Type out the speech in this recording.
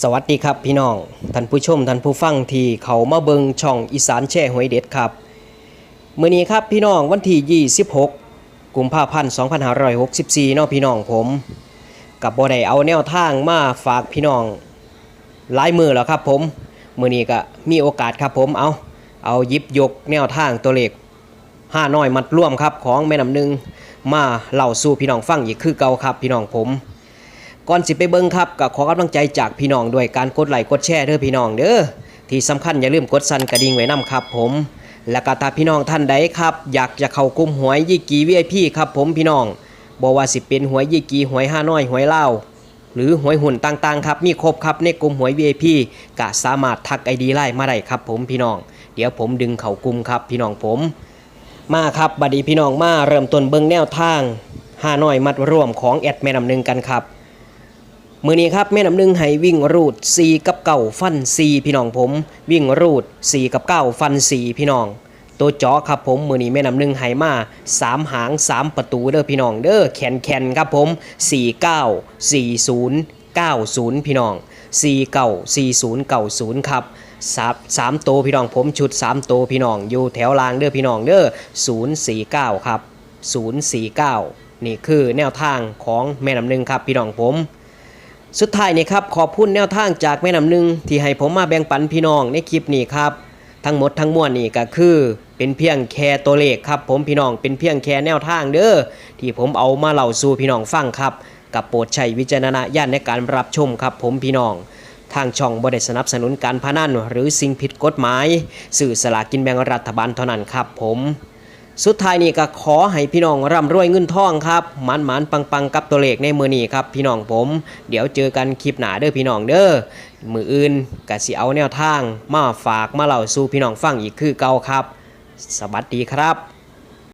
สวัสดีครับพี่น้องท่านผู้ชมท่านผู้ฟังที่เขามาเบิงช่องอีสานแช่หวยเด็ดครับมื้อนี้ครับพี่น้องวันที่26กุมภาพันธ์2564เนาะพี่น้องผมกับบ่ได้เอาแนวทางมาฝากพี่น้องหลายมือแล้วครับผมมื้อนี้ก็มีโอกาสครับผมเอาเอายิบยกแนวทางตัวเลขห้าน้อยมัดร่วมครับของแม่น้ำหนึ่งมาเล่าสู่พี่น้องฟังอีกคือเก่าครับพี่น้องผม ก่อนสิไปเบิ่งครับก็ขอกำลังใจจากพี่น้องด้วยการกดไลค์กดแชร์เด้อพี่น้องเด้อที่สำคัญอย่าลืมกดสั่นกระดิ่งไว้นํครับผมแล้วก็ถ้าพี่น้องท่านใดครับ อยากจะเข้ากลุ่มหวยยี่กี VIP ครับผมพี่น้องบ่ว่าสิเป็นหวยยี่กีหวยห้าน้อยหวยเล่าหรือหวยหุ่นต่างๆครับมีครบครับในกลุ่มหวย VIP ก็สามารถทัก ID ไลน์มาได้ครับผมพี่น้อง เดี๋ยวผมดึงเข้ากลุ่มครับพี่น้องผม มาครับบัดดีพี่น้องมาเริ่มต้นเบิ่งแนวทางห้าน้อยมัดร่วมของแอดแม่นำหนึ่งกันครับ มือนี้ครับแม่น้ำหนึ่งให้วิ่งรูด 4 กับเก่าฟัน 4 พี่น้องผม วิ่งรูด 4 กับเก้าฟัน 4 พี่น้อง ตัวจอครับผมมือนี้แม่น้ำหนึ่งให้มา3 หาง 3 ประตูเด้อพี่น้องเด้อแขนแขนครับผม 4 9 4 0 9 0 พี่น้อง4 9 4 0 9 0 ครับสามสามโตวพี่น้องผมชุด3โตวพี่น้องอยู่แถวล่างเด้อพี่น้องเด้อ049ครับ049นี่คือแนวทางของแม่น้ำหนึ่งครับพี่น้องผม สุดท้ายนี่ครับขอบคุณแนวทางจากแม่น้ำหนึ่งที่ให้ผมมาแบ่งปันพี่น้องในคลิปนี้ครับ ทั้งหมดทั้งมวลนี่ก็คือ เป็นเพียงแค่ตัวเลขครับ ผมพี่น้องเป็นเพียงแค่แนวทางเด้อที่ผมเอามาเล่าสู่พี่น้องฟังครับ กับโปรดใช้วิจารณญาณในการรับชมครับ ผมพี่น้องทางช่องบริษัสนับสนุนการพนันหรือสิ่งผิดกฎหมาย สื่อสลากินแบ่งรัฐบาลเท่านั้นครับผม สุดท้ายนี่ก็ขอให้พี่น้องร่ำรวยเงินทองครับหมันหมันปังปังกับตัวเลขในมือนี้ครับพี่น้องผม เดี๋ยวเจอกันคลิปหนาเด้อพี่น้องเด้อมืออื่นกะสิเอาแนวทาง มาฝากมาเล่าสู่พี่น้องฟังอีกคือเก่าครับ สวัสดีครับ